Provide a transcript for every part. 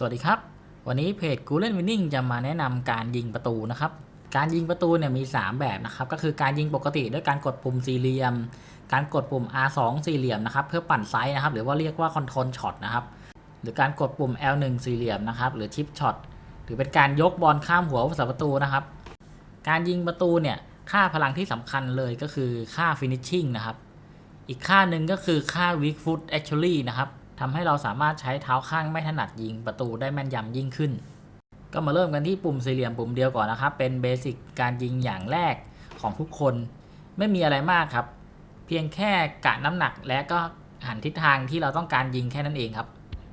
สวัสดีครับ วันนี้เพจกูเล่นวินนิ่งจะมาแนะนำการยิงประตูนะครับ การยิงประตูเนี่ยมี 3 แบบนะครับ ก็คือการยิงปกติด้วยการกดปุ่มสี่เหลี่ยม การกดปุ่ม R2 สี่เหลี่ยมนะครับ เพื่อปั่นไซส์นะครับ หรือว่าเรียกว่าคอนโทรลช็อตนะครับ หรือการกดปุ่ม L1 สี่เหลี่ยมนะครับ หรือชิปช็อต หรือเป็นการยกบอลข้ามหัวผู้สาประตูนะครับ การยิงประตูเนี่ย ค่าพลังที่สำคัญเลยก็คือค่า finishing นะครับ อีกค่าหนึ่งก็คือค่า weak foot actually นะครับ ทำให้เราสามารถใช้เท้าข้างไม่ถนัดยิงประตูได้แม่นยำยิ่งขึ้น ก็มาเริ่มกันที่ปุ่มสี่เหลี่ยมปุ่มเดียวก่อนนะครับ เป็นเบสิกการยิงอย่างแรกของทุกคน ไม่มีอะไรมากครับ เพียงแค่กะน้ำหนักและก็หันทิศทางที่เราต้องการยิงแค่นั้นเองครับ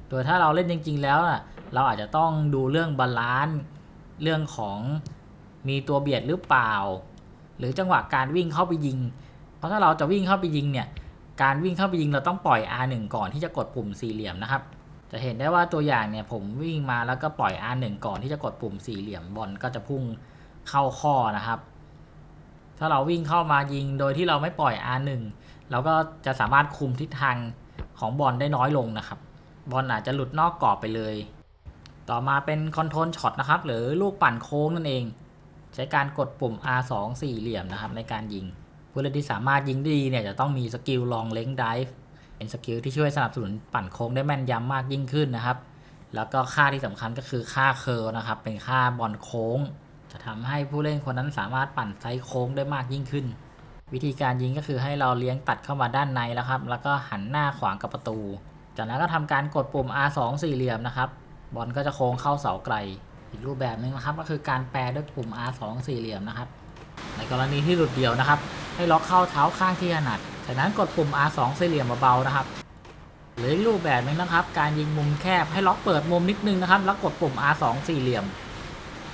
โดยถ้าเราเล่นจริง ๆ แล้วนะเราอาจจะต้องดูเรื่องบาลานซ์เรื่องของมีตัวเบียดหรือเปล่า หรือจังหวะการวิ่งเข้าไปยิง เพราะถ้าเราจะวิ่งเข้าไปยิงเนี่ย การวิ่งเข้าไปยิงเราต้องปล่อย R1 ก่อนที่จะกดปุ่มสี่เหลี่ยมนะครับ จะเห็นได้ว่าตัวอย่างเนี่ยผมวิ่งมาแล้วก็ปล่อย R1 ก่อนที่จะกดปุ่มสี่เหลี่ยมบอลก็จะพุ่งเข้าข้อนะครับ ถ้าเราวิ่งเข้ามายิงโดยที่เราไม่ปล่อย R1 เราก็จะสามารถคุมทิศทางของบอลได้น้อยลงนะครับ บอลอาจจะหลุดนอกกรอบไปเลย ต่อมาเป็นคอนโทรลช็อตนะครับ หรือลูกปั่นโค้งนั่นเอง ใช้การกดปุ่ม R2 สี่เหลี่ยมนะครับในการยิง ผู้เล่นที่สามารถยิงได้ดีเนี่ยจะต้องมีสกิลลองเล้งไดฟ์เป็นสกิลที่ช่วยสนับสนุนปั่นโค้งได้แม่นยำมากยิ่งขึ้นนะครับ แล้วก็ค่าที่สำคัญก็คือค่าเคอร์ลนะครับ เป็นค่าบอลโค้ง จะทำให้ผู้เล่นคนนั้นสามารถปั่นไซส์โค้งได้มากยิ่งขึ้น วิธีการยิงก็คือให้เราเลี้ยงตัดเข้ามาด้านในแล้วครับ แล้วก็หันหน้าขวางกับประตู จากนั้นก็ทำการกดปุ่ม R2 สี่เหลี่ยมนะครับ บอลก็จะโค้งเข้าเสาไกล อีกรูปแบบหนึ่งนะครับ ก็คือการแปรด้วยปุ่ม R2 สี่เหลี่ยมนะครับ ในกรณีที่หลุดเดี่ยวนะครับ ให้ล็อกเข้าเท้าข้างที่ถนัด จากนั้นกดปุ่ม R2 สี่เหลี่ยมเบาๆนะครับ หรืออีกรูปแบบนึงนะครับ การยิงมุมแคบให้ล็อกเปิดมุมนิดนึงนะครับ แล้วกดปุ่ม R2 สี่เหลี่ยม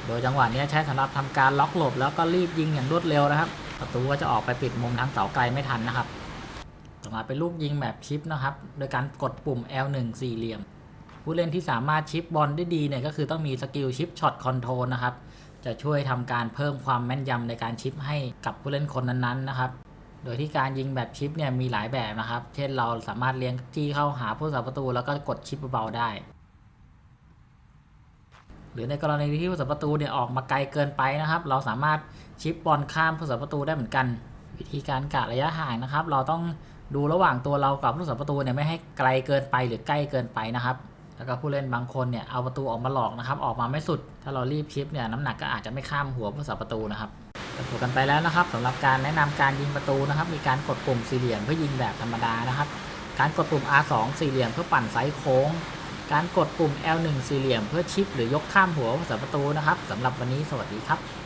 โดยจังหวะนี้ใช้สำหรับทำการล็อกหลบแล้วก็รีบยิงอย่างรวดเร็วนะครับ ประตูก็จะออกไปปิดมุมทางเสาไกลไม่ทันนะครับต่อมาเป็นลูกยิงแบบชิปนะครับ โดยการกดปุ่ม L1 สี่เหลี่ยมผู้เล่นที่สามารถชิปบอลได้ดีเนี่ยก็คือต้องมีสกิลชิปช็อตคอนโทรลนะครับ จะช่วยทำการเพิ่มความแม่นยำในการชิปให้กับผู้เล่นคนนั้นๆนะครับ โดยที่การยิงแบบชิปเนี่ยมีหลายแบบนะครับ เช่นเราสามารถเลี้ยงจี้เข้าหาผู้สาประตู แล้วก็กดชิปเบาๆได้ หรือในกรณีที่ผู้สาประตูเนี่ยออกมาไกลเกินไปนะครับ เราสามารถชิปบอลข้ามผู้สาประตูได้เหมือนกัน วิธีการกะระยะห่างนะครับ เราต้องดูระหว่างตัวเรากับผู้สาประตูเนี่ยไม่ให้ไกลเกินไปหรือใกล้เกินไปนะครับ แล้วก็ผู้เล่นบางคนเนี่ยเอาประตูออกมาหลอกนะครับ ออกมาไม่สุด ถ้าเรารีบชิปเนี่ยน้ำหนักก็อาจจะไม่ข้ามหัวผู้สาประตูนะครับจบกันไปแล้วนะครับสำหรับการแนะนำการยิงประตูนะครับ มีการกดปุ่มสี่เหลี่ยมเพื่อยิงแบบธรรมดานะครับ การกดปุ่ม R2 สี่เหลี่ยมเพื่อปั่นไซส์โค้ง การกดปุ่ม L1 สี่เหลี่ยมเพื่อชิปหรือยกข้ามหัวผู้สาประตูนะครับสำหรับวันนี้สวัสดีครับ